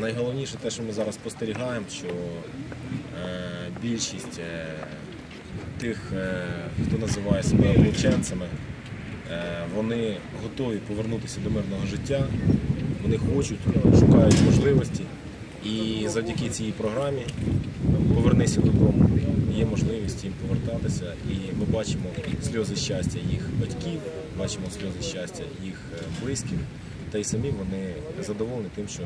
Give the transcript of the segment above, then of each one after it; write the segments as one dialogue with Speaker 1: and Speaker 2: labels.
Speaker 1: найголовніше те, що ми зараз спостерігаємо, що е, більшість е, тих, е, хто називає себе ополченцями, е, вони готові повернутися до мирного життя, вони хочуть, шукають можливості. І завдяки цій програмі Повернися додому. Є можливість їм повертатися, і ми бачимо сльози щастя їх батьків, бачимо сльози щастя їх близьких, та й самі вони задоволені тим, що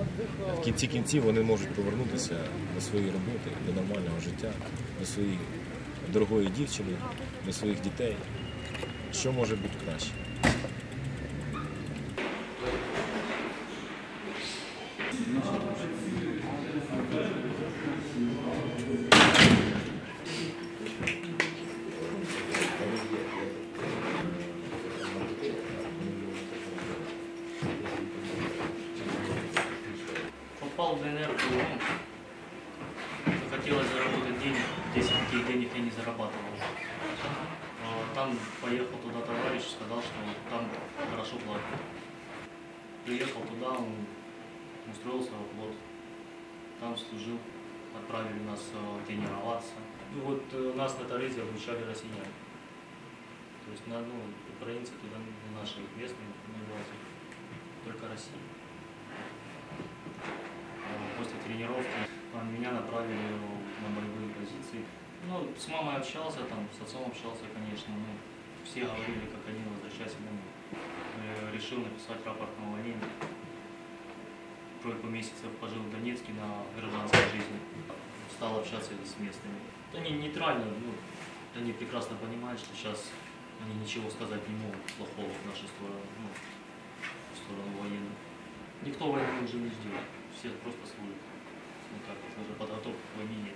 Speaker 1: в кінці кінців вони можуть повернутися до своєї роботи, до нормального життя, до своєї дорогої дівчини, до своїх дітей. Що може бути краще?
Speaker 2: Попал в ДНР ПУМ. Хотелось заработать денег, 10 таких денег я не зарабатывал. А Там поехал туда товарищ, сказал, что там хорошо платят. Приехал туда, он устроился в флот. Там служил, отправили нас э, тренироваться. И вот э, нас на Торрезе обучали россияне. То есть на одну украинцы туда не наши местные не возят, только Россия. Тренировки а, меня направили на боевые позиции. Ну, с мамой общался, там, с отцом общался, конечно. Ну, все говорили, как они возвращайся домой. Решил написать рапорт на увольнение. Тройку месяцев пожил в Донецке на гражданской жизни. Стал общаться с местными. Они нейтрально, ну, они прекрасно понимают, что сейчас они ничего сказать не могут плохого в нашу сторону, ну, в сторону военных. Никто войны уже не ждет, все просто служат ну как уже подготовку к войне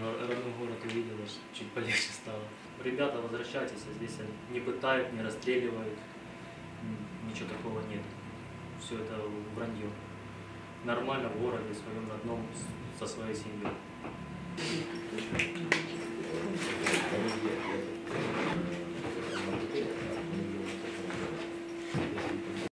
Speaker 2: родной город увиделось, чуть полегче стало. Ребята, возвращайтесь, а здесь не пытают, не расстреливают, ничего такого нет. Все это вранье. Нормально в городе, в своем родном, со своей семьей.